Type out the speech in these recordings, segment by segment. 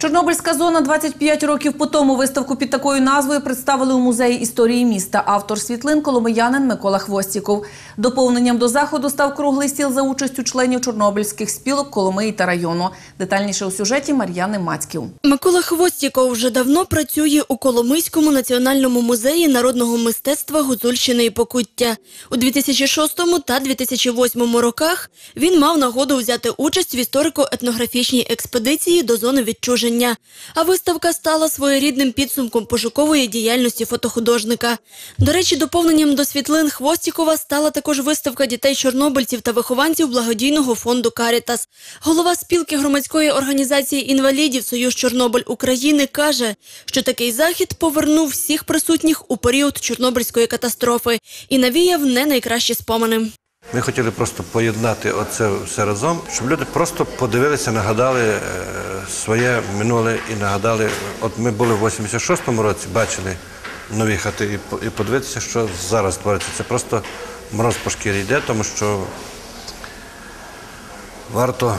Чорнобильська зона 25 років по тому виставку під такою назвою представили у музеї історії міста. Автор світлин коломиянин Микола Хвостіков. Доповненням до заходу став круглий стіл за участю членів чорнобильських спілок Коломиї та району. Детальніше у сюжеті Мар'яни Мацьків. Микола Хвостіков вже давно працює у Коломийському національному музеї народного мистецтва Гуцульщини і Покуття. У 2006 та 2008 роках він мав нагоду взяти участь в історико-етнографічній експедиції до зони відчуження. А виставка стала своєрідним підсумком пошукової діяльності фотохудожника. До речі, доповненням до світлин Хвостікова стала також виставка дітей-чорнобильців та вихованців благодійного фонду «Карітас». Голова спілки громадської організації інвалідів «Союз Чорнобиль України» каже, що такий захід повернув всіх присутніх у період Чорнобильської катастрофи і навіяв не найкращі спомини. Ми хотіли просто поєднати оце все разом, щоб люди просто подивилися, нагадали е, своє минуле і нагадали. От ми були в 86-му році, бачили нові хати і, подивитися, що зараз твориться. Це просто мороз по шкірі йде, тому що варто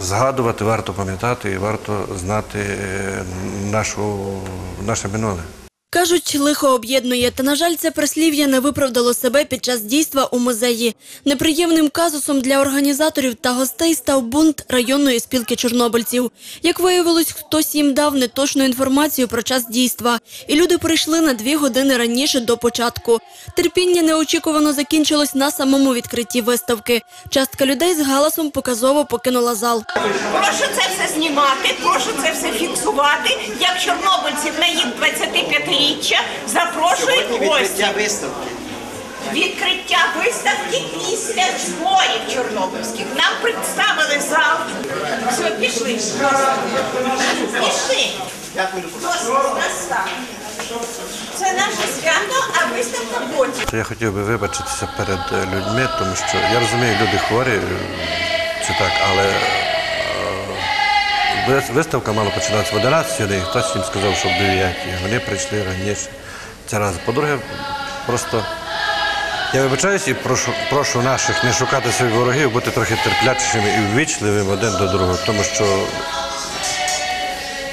згадувати, варто пам'ятати і варто знати е, нашу, наше минуле. Кажуть, лихо об'єднує, та, на жаль, це прислів'я не виправдало себе під час дійства у музеї. Неприємним казусом для організаторів та гостей став бунт районної спілки чорнобильців. Як виявилось, хтось їм дав неточну інформацію про час дійства, і люди прийшли на дві години раніше до початку. Терпіння неочікувано закінчилось на самому відкритті виставки. Частка людей з галасом показово покинула зал. Прошу це все знімати, прошу це все фіксувати. Як чорнобильців на їх 25-річчя запрошують гості. виставки. Відкриття виставки після зборів чорнобильських. Нам представили зал. Все, пішли. Пішли. Досить. Це наше свято, а виставка потім. Я хотів би вибачитися перед людьми, тому що я розумію, люди хворі, це так, але виставка мала починатися в 11 годині, хтось їм сказав, що в 9, вони прийшли раніше. Це раз. По-друге, просто я вибачаюсь і прошу, прошу наших не шукати своїх ворогів, бути трохи терплячими і ввічливими один до другого, тому що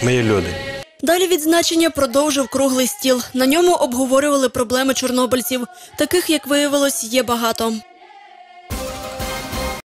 ми є люди. Далі відзначення продовжив круглий стіл. На ньому обговорювали проблеми чорнобильців. Таких, як виявилось, є багато.